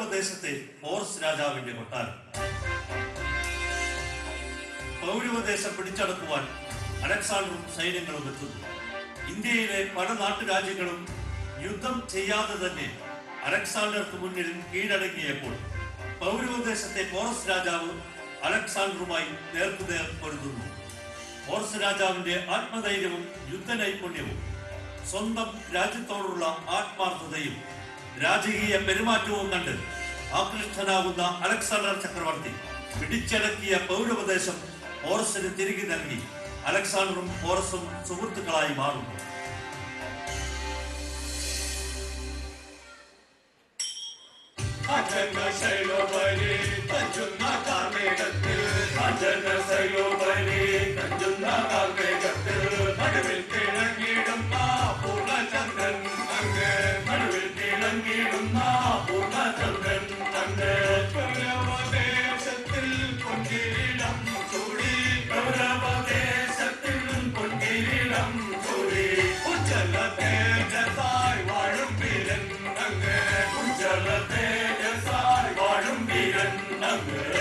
പൗരവദേശത്തെ fours രാജാവിന്റെ കൊട്ടാരം. പൗരവദേശം പിടിച്ചടക്കുവാൻ അലക്സാണ്ടറും സൈന്യങ്ങളും എത്തുന്നു. ഇന്ത്യയിലെ പല നാട്ടുരാജ്യങ്ങളും യുദ്ധം ചെയ്യാതെ തന്നെ അലക്സാണ്ടർക്ക് മുന്നിൽ കീഴടങ്ങിയപ്പോൾ പൗരവദേശത്തെ ഫോറസ് രാജാവ് അലക്സാണ്ടറുമായി നേർക്കുനേർ പൊരുതുന്നു. ഫോറസ് രാജാവിന്റെ ആത്മധൈര്യവും യുദ്ധനൈപുണ്യവും സ്വന്തം രാജ്യത്തോടുള്ള ആത്മാർത്ഥതയും രാജകീയ പെരുമാറ്റവും കണ്ട് ആകൃഷ്ടനാകുന്ന അലക്സാണ്ടർ ചക്രവർത്തി പിടിച്ചടക്കിയ പൗരവദേശം പോറസിന് തിരികെ നൽകി. അലക്സാണ്ടറും പോറസും സുഹൃത്തുക്കളായി മാറുന്നു. വീരൻ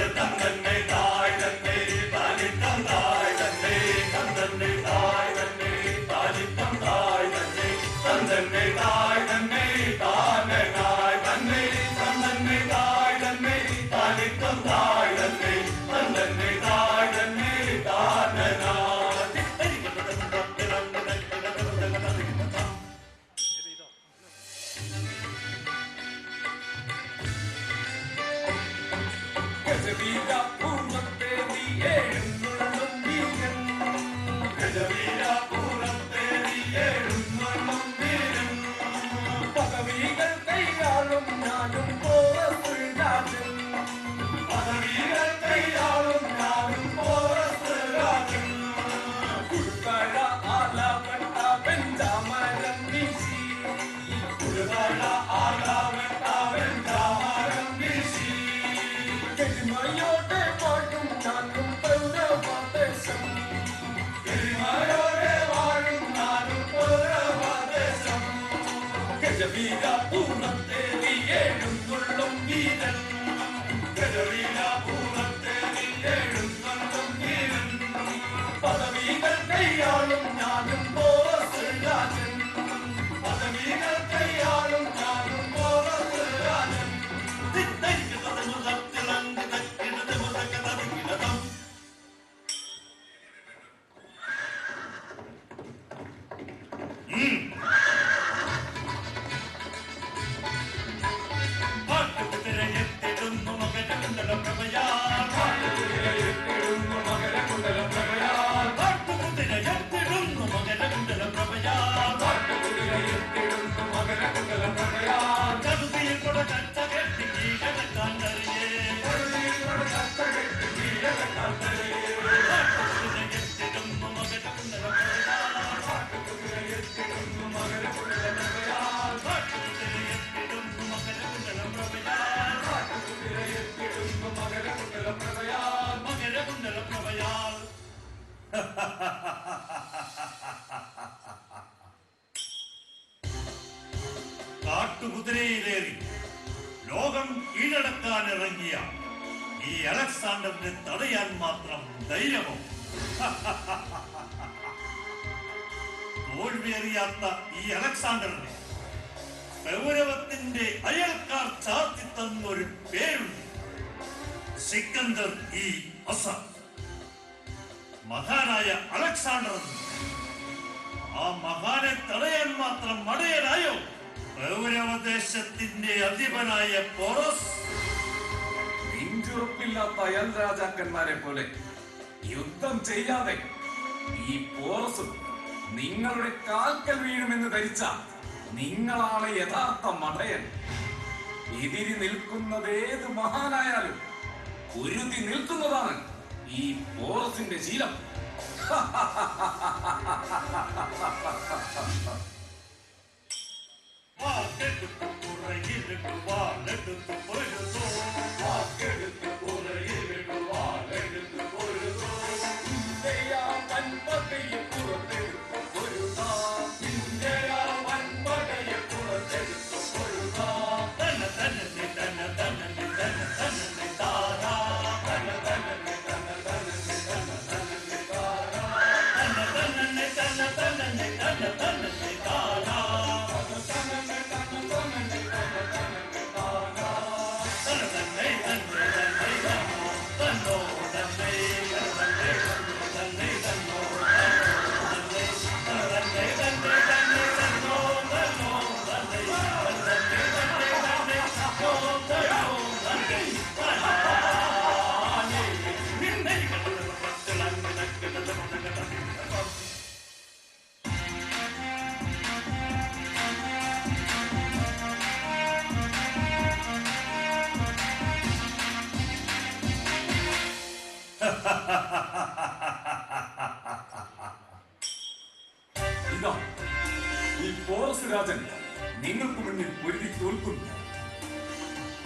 vida. കാട്ടുകുതിരയിലേറി ലോകം കീഴടക്കാൻ ഇറങ്ങിയ ഈ അലക്സാണ്ടറിനെ തടയാൻ മാത്രം ധൈര്യമോ? തോൽവിയറിയാത്ത ഈ അലക്സാണ്ടറിനെ ഗൗരവത്തിന്റെ അയൽക്കാർ ചാർത്തി തന്നൊരു പേരുണ്ട് സിക്കന്ദർ ഈ അസാദ്. മഹാനായ അലക്സാണ്ടർ. ആ മഹാനെ തടയാൻ മാത്രം മടയനായോ? പൗരവദേശത്തിന്റെ അധിപനായ പോറോസ്. നെഞ്ചുറപ്പില്ലാത്ത അയൽ രാജാക്കന്മാരെ പോലെ യുദ്ധം ചെയ്യാതെ ഈ പോറസും നിങ്ങളുടെ കാൽക്കൽ വീഴുമെന്ന് ധരിച്ച നിങ്ങളാണ് യഥാർത്ഥ മടയൻ. എതിരി നിൽക്കുന്നത് ഏത് മഹാനായാലും കുരുതി നിൽക്കുന്നതാണ്. E vos, imbecila!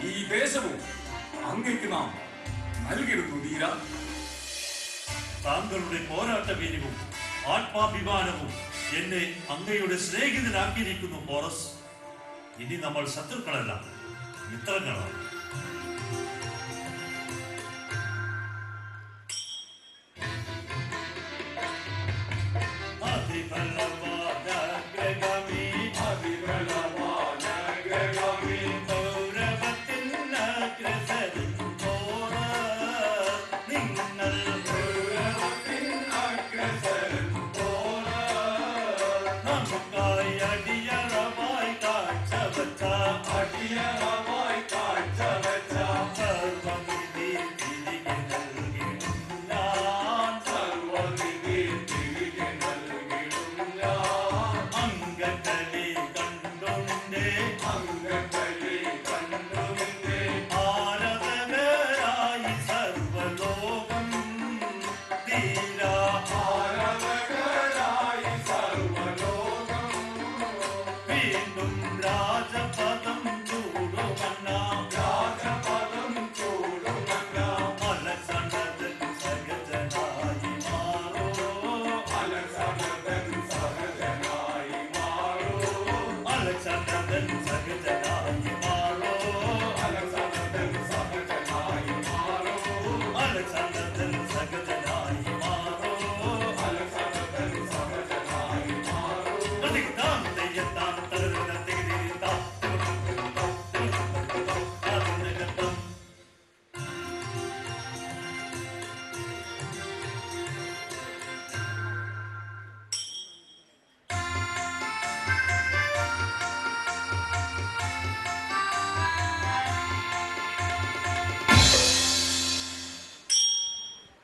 ഈ ദേശവും അങ്ങേക്ക് നാം നൽകിയിരുന്നു ധീര താങ്കളുടെ പോരാട്ട വീര്യവും ആത്മാഭിമാനവും എന്നെ അങ്ങയുടെ സ്നേഹിതനാക്കിയിരിക്കുന്നു ഫോറസ് ഇനി നമ്മൾ ശത്രുക്കളല്ല മിത്രങ്ങളാണ്. അതിബലവാദഗ്രഗമി അതിബലവാനഗ്രഗമി yeah.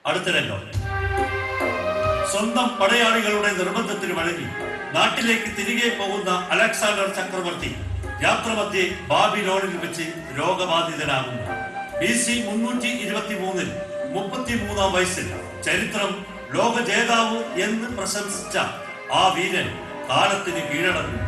അടുത്ത രംഗം സ്വന്തം പടയാളികളുടെ നിർബന്ധത്തിന് വഴങ്ങി നാട്ടിലേക്ക് തിരികെ പോകുന്ന അലക്സാണ്ടർ ചക്രവർത്തി യാത്രമധ്യേ ബാബിലോണിൽ വെച്ച് രോഗബാധിതനാകുന്നു. ബി സി മുന്നൂറ്റി ഇരുപത്തി മൂന്നിൽ മുപ്പത്തിമൂന്നാം വയസ്സിൽ ചരിത്രം ലോക ജേതാവ് എന്ന് പ്രശംസിച്ച ആ വീരൻ കാലത്തിന് കീഴടങ്ങും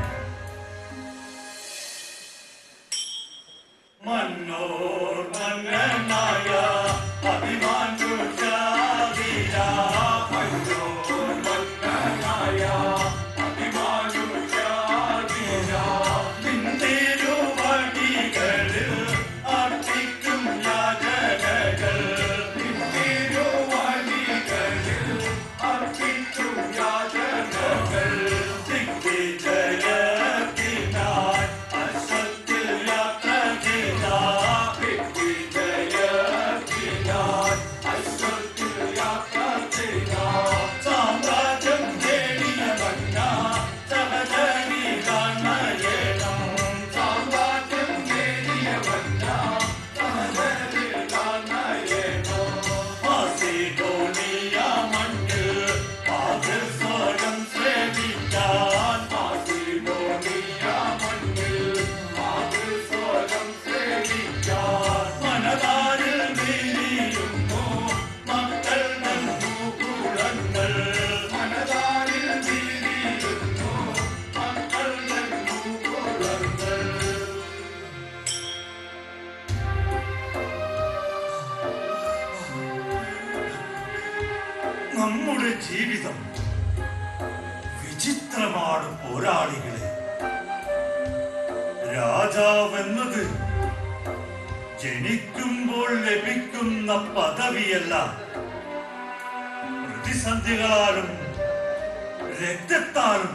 പദവിയല്ല പ്രതിസന്ധികളാലും രക്തത്താലും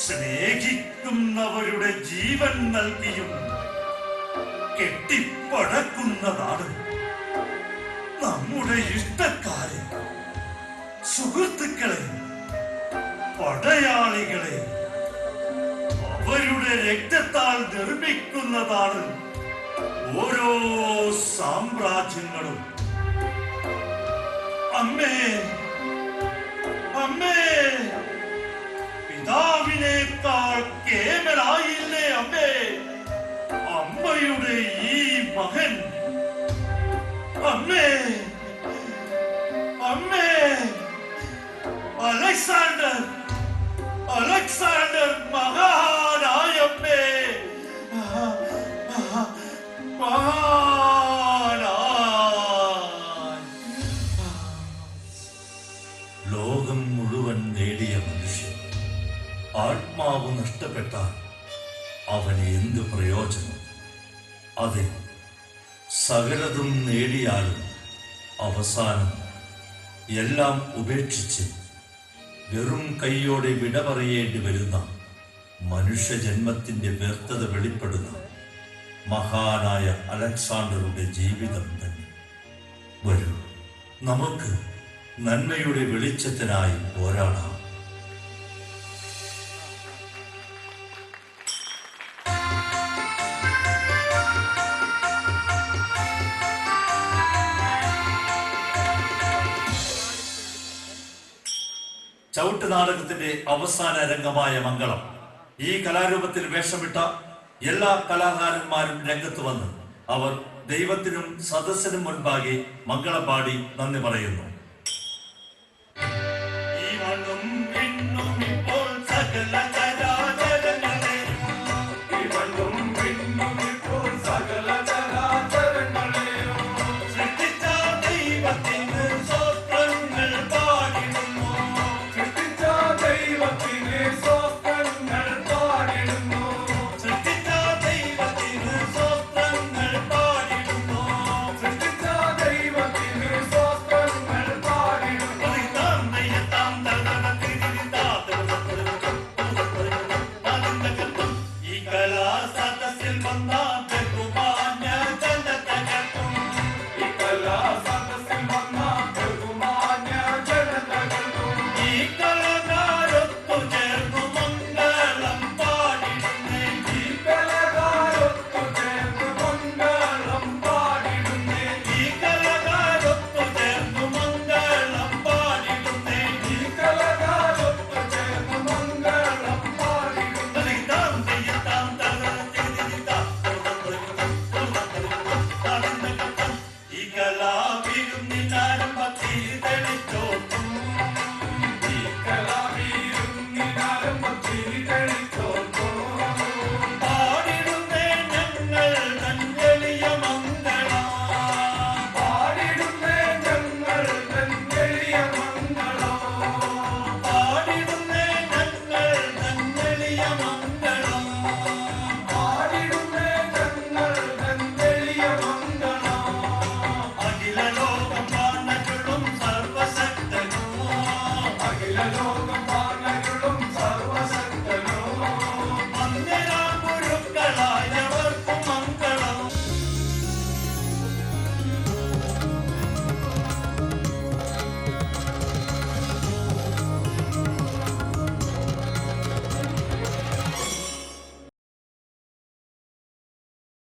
സ്നേഹിക്കുന്നവരുടെ ജീവൻ നൽകിയും കെട്ടിപ്പടക്കുന്നതാണ് നമ്മുടെ ഇഷ്ടക്കാരെ സുഹൃത്തുക്കളെ പടയാളികളെ. അവരുടെ രക്തത്താൽ നിർമ്മിക്കുന്നതാണ് ഓരോ സാമ്രാജ്യങ്ങളും. അമ്മേ അമ്മേ പിതാവിനേക്കാൾ കേമനായില്ലേ അമ്മേ? അമ്മയുടെ ഈ മകൻ. അമ്മേ അമ്മേ അലക്സാണ്ടർ അലക്സാണ്ടർ മഹാ നഷ്ടപ്പെട്ടാൽ അവന് എന്ത് പ്രയോജനം? അതെ സകലതും നേടിയാലും അവസാനം എല്ലാം ഉപേക്ഷിച്ച് വെറും കൈയോടെ വിട പറയേണ്ടി വരുന്ന മനുഷ്യജന്മത്തിന്റെ വ്യർത്ഥത വെളിപ്പെടുന്ന മഹാനായ അലക്സാണ്ടറുടെ ജീവിതം തന്നെ. വരൂ നമുക്ക് നന്മയുടെ വെളിച്ചത്തിനായി പോരാടാം. നാടകത്തിന്റെ അവസാന രംഗമായ മംഗളം. ഈ കലാരൂപത്തിൽ വേഷമിട്ട എല്ലാ കലാകാരന്മാരും രംഗത്ത് വന്ന് അവർ ദൈവത്തിനും സദസ്സിനും മുൻപാകെ മംഗളം പാടി നന്ദി പറയുന്നു.